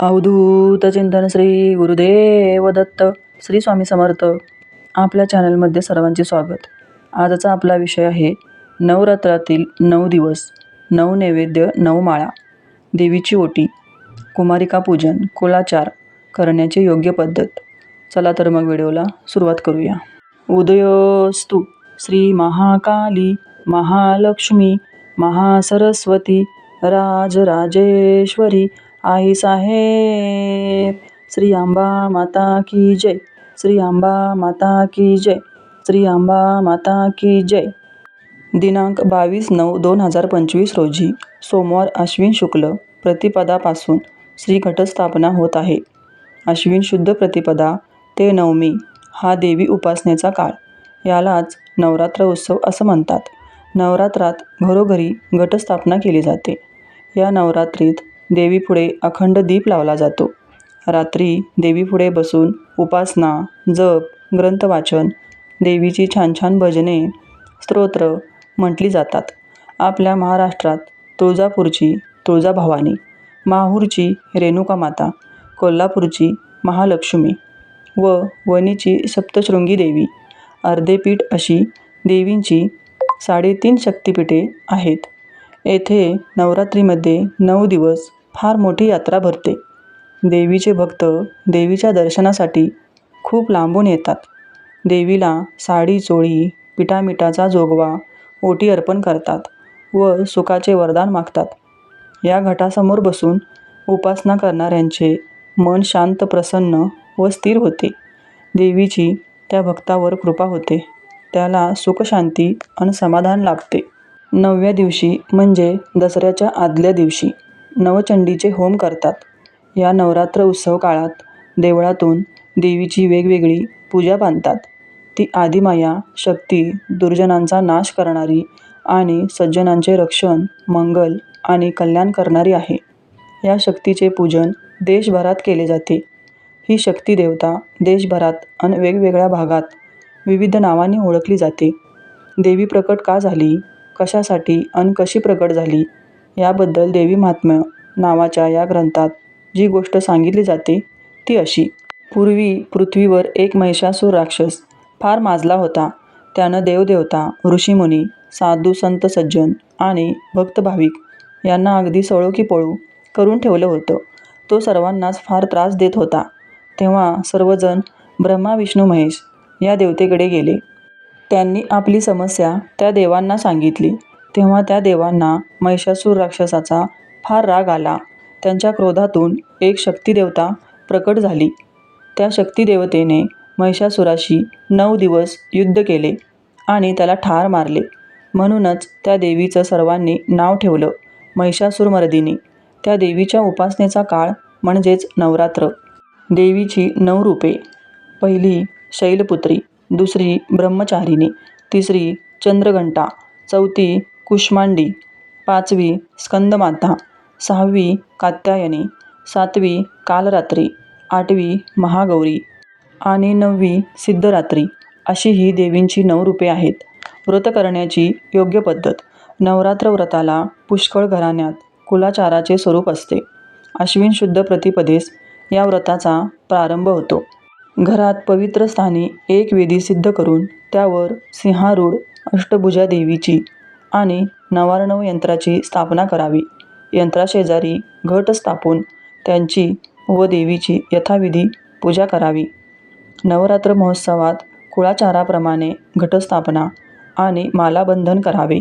अवधूत चिंतन श्री गुरुदेव दत्त श्री स्वामी समर्थ. आपल्या चॅनलमध्ये सर्वांचे स्वागत. आजचा आपला विषय आहे नवरात्रातील नऊ दिवस नऊ नैवेद्य नऊ माळा. देवीची ओटी कुमारिका पूजन कुलाचार करण्याची योग्य पद्धत. चला तर मग व्हिडिओला सुरुवात करूया. उदयोस्तु श्री महाकाली महालक्ष्मी महासरस्वती राजराजेश्वरी आई साहेब. श्री आंबा माता की जय. श्री आंबा माता की जय. श्री आंबा माता की जय. दिनांक बावीस नऊ दोन हजार पंचवीस रोजी सोमवार अश्विन शुक्ल प्रतिपदापासून श्री घटस्थापना होत आहे. अश्विन शुद्ध प्रतिपदा ते नवमी हा देवी उपासनेचा काळ. यालाच नवरात्र उत्सव असं म्हणतात. नवरात्रात घरोघरी घटस्थापना केली जाते. या नवरात्रीत देवीपुढे अखंड दीप लावला जातो. रात्री देवीपुढे बसून उपासना जप ग्रंथवाचन देवीची छान छान भजने स्तोत्र म्हटली जातात. आपल्या महाराष्ट्रात तुळजापूरची तुळजाभवानी माहूरची रेणुका माता कोल्हापूरची महालक्ष्मी व वणीची सप्तशृंगी देवी अर्धेपीठ अशी देवींची साडेतीन शक्तिपीठे आहेत. येथे नवरात्रीमध्ये नऊ दिवस फार मोठी यात्रा भरते. देवीचे भक्त देवीच्या दर्शनासाठी खूप लांबून येतात. देवीला साडी चोळी पिठामिठाचा जोगवा ओटी अर्पण करतात व सुखाचे वरदान मागतात. या घटासमोर बसून उपासना करणाऱ्यांचे मन शांत प्रसन्न व स्थिर होते. देवीची त्या भक्तावर कृपा होते. त्याला सुखशांती आणि समाधान लाभते. नवव्या दिवशी म्हणजे दसऱ्याच्या आदल्या दिवशी नवचंडीचे होम करतात. या नवरात्र उत्सव काळात देवळातून देवीची वेगवेगळी पूजा बांधतात. ती आदिमाया शक्ती दुर्जनांचा नाश करणारी आणि सज्जनांचे रक्षण मंगल आणि कल्याण करणारी आहे. या शक्तीचे पूजन देशभरात केले जाते. ही शक्ती देवता देशभरात आणि वेगवेगळ्या भागात विविध नावांनी ओळखली जाते. देवी प्रकट का झाली? कशासाठी आणि कशी प्रकट झाली? याबद्दल देवी महात्म्य नावाच्या या ग्रंथात जी गोष्ट सांगितली जाते ती अशी. पूर्वी पृथ्वीवर एक महिषासूर राक्षस फार माजला होता. त्यानं देवदेवता ऋषीमुनी साधू संत सज्जन आणि भक्त भाविक यांना अगदी सळोकी पळू करून ठेवलं होतं. तो सर्वांनाच फार त्रास देत होता. तेव्हा सर्वजण ब्रह्मा विष्णू महेश या देवतेकडे गेले. त्यांनी आपली समस्या त्या देवांना सांगितली. तेव्हा त्या देवांना महिषासूर राक्षसाचा फार राग आला. त्यांच्या क्रोधातून एक शक्तिदेवता प्रकट झाली. त्या शक्तिदेवतेने महिषासुराशी नऊ दिवस युद्ध केले आणि त्याला ठार मारले. म्हणूनच त्या देवीचं सर्वांनी नाव ठेवलं महिषासूरमर्दिनी त्या देवीच्या उपासनेचा काळ म्हणजेच नवरात्र. देवीची नऊ रूपे. पहिली शैलपुत्री दुसरी ब्रह्मचारिणी तिसरी चंद्रघंटा चौथी कुष्मांडी पाचवी स्कंदमाता सहावी कात्यायनी सातवी कालरात्री आठवी महागौरी आणि नववी सिद्धरात्री अशी ही देवींची नऊ रूपे आहेत. व्रत करण्याची योग्य पद्धत. नवरात्र व्रताला पुष्कळ घराण्यात कुलाचाराचे स्वरूप असते. अश्विन शुद्ध प्रतिपदेस या व्रताचा प्रारंभ होतो. घरात पवित्र स्थानी एक वेदी सिद्ध करून त्यावर सिंहारूढ अष्टभुजा देवीची आणि नवार्णव यंत्राची स्थापना करावी. यंत्राशेजारी घट स्थापून त्यांची व देवीची यथाविधी पूजा करावी. नवरात्र महोत्सवात कुळाचाराप्रमाणे घटस्थापना आणि मालाबंधन करावे.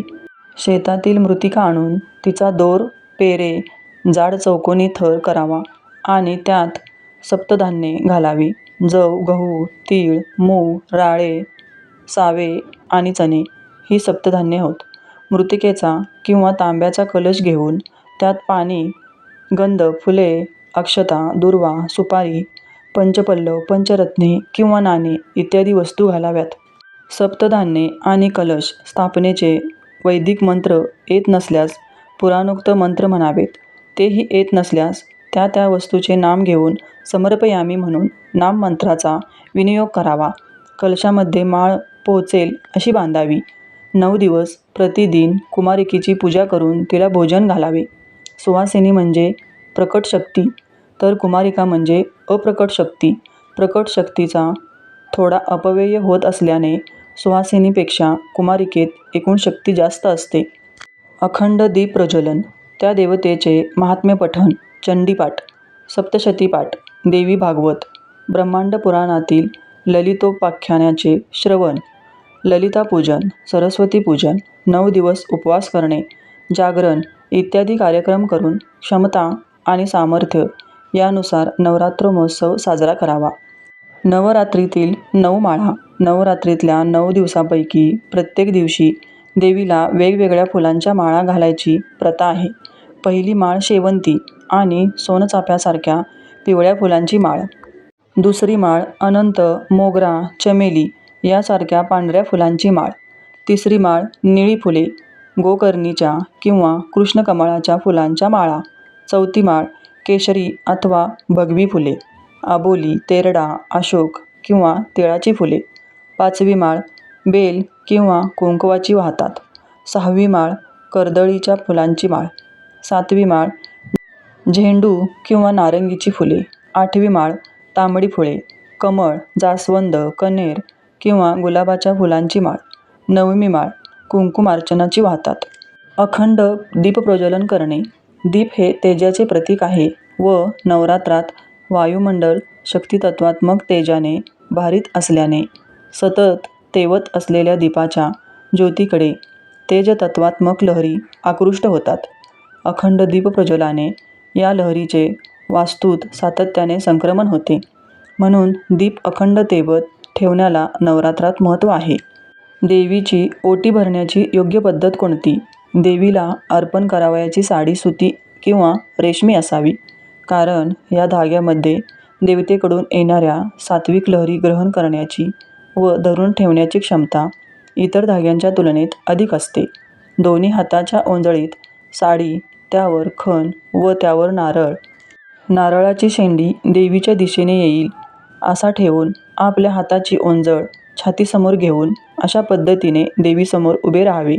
शेतातील मृतिका आणून तिचा दोर पेरे जाड चौकोनी थर करावा आणि त्यात सप्तधान्ये घालावी. जव गहू तीळ मूग राळे सावे आणि चणे ही सप्तधान्ये होत. मृतिकेचा किंवा तांब्याचा कलश घेऊन त्यात पाणी गंध फुले अक्षता दुर्वा सुपारी पंचपल्लव पंचरत्ने किंवा नाणे इत्यादी वस्तू घालाव्यात. सप्तधान्ये आणि कलश स्थापनेचे वैदिक मंत्र येत नसल्यास पुराणोक्त मंत्र म्हणावेत. तेही येत नसल्यास त्या त्या वस्तूचे नाम घेऊन समर्पयामी म्हणून नाममंत्राचा विनियोग करावा. कलशामध्ये माळ पोहोचेल अशी बांधावी. नऊ दिवस प्रतिदिन कुमारिकेची पूजा करून तिला भोजन घालावे. सुवासिनी म्हणजे प्रकट शक्ती. तर कुमारिका म्हणजे अप्रकट शक्ती. प्रकट शक्तीचा थोडा अपव्यय होत असल्याने सुहासिनीपेक्षा कुमारिकेत एकूण शक्ती जास्त असते. अखंड दीप प्रज्वलन. त्या देवतेचे महात्म्य पठण चंडीपाठ सप्तशतीपाठ देवी भागवत ब्रह्मांड पुराणातील ललितोपाख्यानाचे श्रवण ललितापूजन सरस्वती पूजन नऊ दिवस उपवास करणे जागरण इत्यादी कार्यक्रम करून क्षमता आणि सामर्थ्य यानुसार नवरात्र महोत्सव साजरा करावा. नवरात्रीतील नऊ माळा नवरात्रीतल्या नऊ दिवसापैकी प्रत्येक दिवशी देवीला वेगवेगळ्या फुलांच्या माळा घालायची प्रथा आहे. पहिली माळ शेवंती आणि सोनचाफ्यासारख्या पिवळ्या फुलांची माळ. दुसरी माळ अनंत मोगरा चमेली यासारख्या पांढऱ्या फुलांची माळ. तिसरी माळ निळी फुले गोकर्णीच्या किंवा कृष्णकमळाच्या फुलांच्या माळा. चौथी माळ केशरी अथवा भगवी फुले आबोली तेरडा अशोक किंवा तिळाची फुले. पाचवी माळ बेल किंवा कुंकवाची वाहतात. सहावी माळ कर्दळीच्या फुलांची माळ. सातवी माळ झेंडू किंवा नारंगीची फुले. आठवी माळ तांबडी फुले कमळ जास्वंद कण्हेर किंवा गुलाबाच्या फुलांची माळ नवमी माळ कुंकुमार्चनाची वाहतात. अखंड दीपप्रज्वलन करणे दीप हे तेजाचे प्रतीक आहे व नवरात्रात वायुमंडल शक्तितत्त्वात्मक तेजाने भारित असल्याने सतत तेवत असलेल्या दीपाच्या ज्योतीकडे तेजतत्त्वात्मक लहरी आकृष्ट होतात. अखंड दीपप्रज्वलाने या लहरीचे वास्तूत सातत्याने संक्रमण होते. म्हणून दीप अखंड तेवत ठेवण्याला नवरात्रात महत्त्व आहे. देवीची ओटी भरण्याची योग्य पद्धत कोणती? देवीला अर्पण करावयाची साडी सुती किंवा रेशमी असावी. कारण या धाग्यामध्ये देवतेकडून येणाऱ्या सात्विक लहरी ग्रहण करण्याची व धरून ठेवण्याची क्षमता इतर धाग्यांच्या तुलनेत अधिक असते. दोन्ही हाताच्या ओंजळीत साडी त्यावर खण व त्यावर नारळ. नारळाची शेंडी देवीच्या दिशेने येईल. असा ठेवून आपल्या हाताची ओंजळ छातीसमोर घेऊन अशा पद्धतीने देवीसमोर उभे राहावे.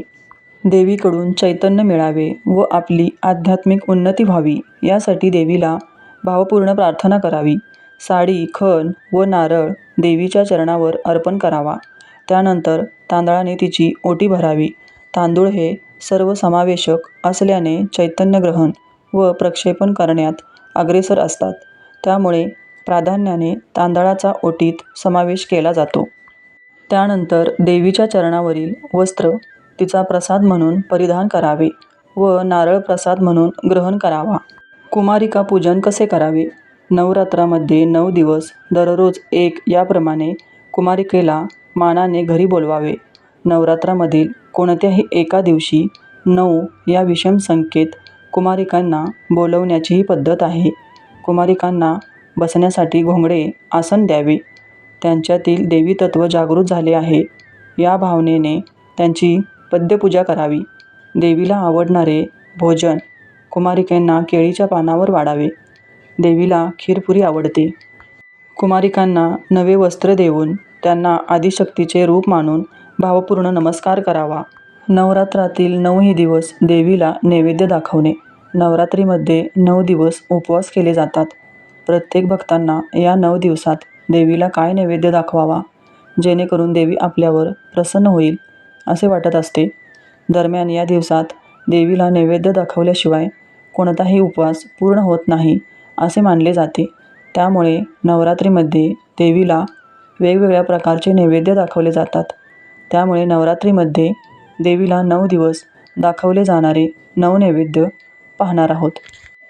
देवीकडून चैतन्य मिळावे व आपली आध्यात्मिक उन्नती व्हावी यासाठी देवीला भावपूर्ण प्रार्थना करावी. साडी खण व नारळ देवीच्या चरणावर अर्पण करावा. त्यानंतर तांदळाने तिची ओटी भरावी. तांदूळ हे सर्वसमावेशक असल्याने चैतन्यग्रहण व प्रक्षेपण करण्यात अग्रेसर असतात. त्यामुळे प्राधान्याने तांदळाचा ओटीत समावेश केला जातो. त्यानंतर देवीच्या चरणावरील वस्त्र तिचा प्रसाद म्हणून परिधान करावे व नारळ प्रसाद म्हणून ग्रहण करावा. कुमारिका पूजन कसे करावे? नवरात्रामध्ये नऊ दिवस दररोज एक याप्रमाणे कुमारिकेला मानाने घरी बोलवावे. नवरात्रामधील कोणत्याही एका दिवशी नऊ या विषम संख्येत कुमारिकांना बोलवण्याची ही पद्धत आहे. कुमारिकांना बसण्यासाठी घोंगडे आसन द्यावे. त्यांच्यातील देवीतत्व जागृत झाले आहे. या भावनेने त्यांची पद्यपूजा करावी. देवीला आवडणारे भोजन कुमारिकांना केळीच्या पानावर वाढावे. देवीला खीरपुरी आवडते. कुमारिकांना नवे वस्त्र देऊन त्यांना आदिशक्तीचे रूप मानून भावपूर्ण नमस्कार करावा. नवरात्रातील नऊही दिवस देवीला नैवेद्य दाखवणे. नवरात्रीमध्ये नऊ दिवस उपवास केले जातात. प्रत्येक भक्तांना या नऊ दिवसात देवीला काय नैवेद्य दाखवावा? जेणेकरून देवी आपल्यावर प्रसन्न होईल असे वाटत असते. दरम्यान या दिवसात देवीला नैवेद्य दाखवल्याशिवाय कोणताही उपवास पूर्ण होत नाही असे मानले जाते. त्यामुळे नवरात्रीमध्ये देवीला वेगवेगळ्या प्रकारचे नैवेद्य दाखवले जातात. त्यामुळे नवरात्रीमध्ये देवीला नऊ दिवस दाखवले जाणारे नऊ नैवेद्य पाहणार आहोत.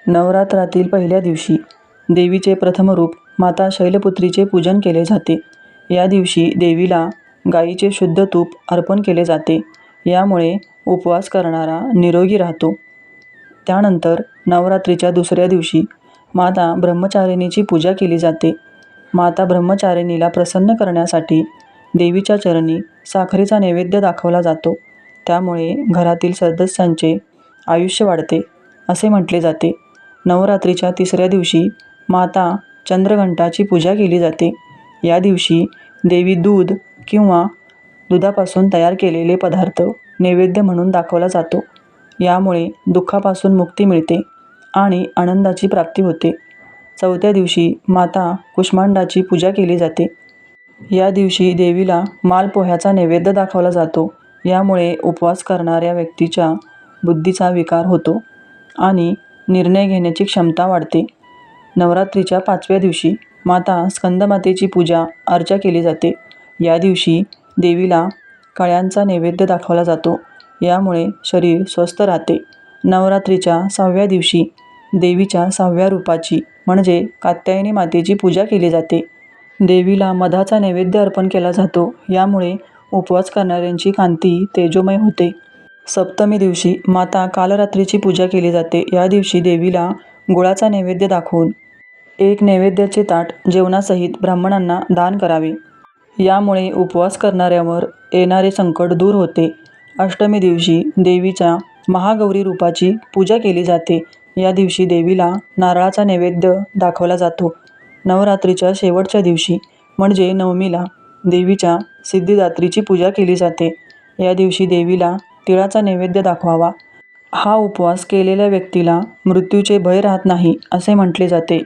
नवरात्रातील पहिल्या दिवशी देवीचे प्रथम रूप माता शैलपुत्रीचे पूजन केले जाते. या दिवशी देवीला गाईचे शुद्ध तूप अर्पण केले जाते. यामुळे उपवास करणारा निरोगी राहतो. त्यानंतर नवरात्रीच्या दुसऱ्या दिवशी माता ब्रह्मचारिणीची पूजा केली जाते. माता ब्रह्मचारिणीला प्रसन्न करण्यासाठी देवीच्या चरणी साखरेचा नैवेद्य दाखवला जातो. त्यामुळे घरातील सदस्यांचे आयुष्य वाढते असे म्हटले जाते. नवरात्रीच्या तिसऱ्या दिवशी माता चंद्रघंटाची पूजा केली जाते. या दिवशी देवी दूध किंवा दुधापासून तयार केलेले पदार्थ नैवेद्य म्हणून दाखवला जातो. यामुळे दुःखापासून मुक्ती मिळते आणि आनंदाची प्राप्ती होते. चौथ्या दिवशी माता कुष्मांडाची पूजा केली जाते. या दिवशी देवीला मालपोह्याचा नैवेद्य दाखवला जातो. यामुळे उपवास करणाऱ्या व्यक्तीच्या बुद्धीचा विकार होतो आणि निर्णय घेण्याची क्षमता वाढते. नवरात्रीच्या पाचव्या दिवशी माता स्कंदमातेची पूजा अर्चा केली जाते. या दिवशी देवीला कळ्यांचा नैवेद्य दाखवला जातो. यामुळे शरीर स्वस्थ राहते. नवरात्रीच्या सहाव्या दिवशी देवीच्या सहाव्या रूपाची म्हणजे कात्यायनी मातेची पूजा केली जाते. देवीला मधाचा नैवेद्य अर्पण केला जातो. यामुळे उपवास करणाऱ्यांची कांती तेजोमय होते. सप्तमी दिवशी माता कालरात्रीची पूजा केली जाते. या दिवशी देवीला गुळाचा नैवेद्य दाखवून एक नैवेद्याचे ताट जेवणासहित ब्राह्मणांना दान करावे. यामुळे उपवास करणाऱ्यावर येणारे संकट दूर होते. अष्टमी दिवशी देवीच्या महागौरी रूपाची पूजा केली जाते. या दिवशी देवीला नारळाचा नैवेद्य दाखवला जातो. नवरात्रीच्या शेवटच्या दिवशी म्हणजे नवमीला देवीच्या सिद्धिदात्रीची पूजा केली जाते. या दिवशी देवीला तिळाचा नैवेद्य दाखवावा. हा उपवास केलेल्या व्यक्तीला मृत्यूचे भय राहत नाही असे म्हटले जाते.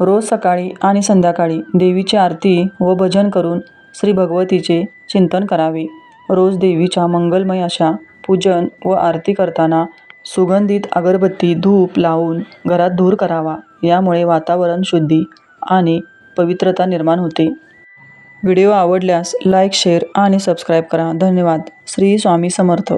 रोज सकाळी आणि संध्याकाळी देवीची आरती व भजन करून श्री भगवतीचे चिंतन करावे. रोज देवीच्या मंगलमय अशा पूजन व आरती करताना सुगंधित अगरबत्ती धूप लावून घरात धूर करावा. यामुळे वातावरण शुद्धी आणि पवित्रता निर्माण होते. व्हिडिओ आवडल्यास लाईक शेअर आणि सबस्क्राईब करा. धन्यवाद. श्री स्वामी समर्थ.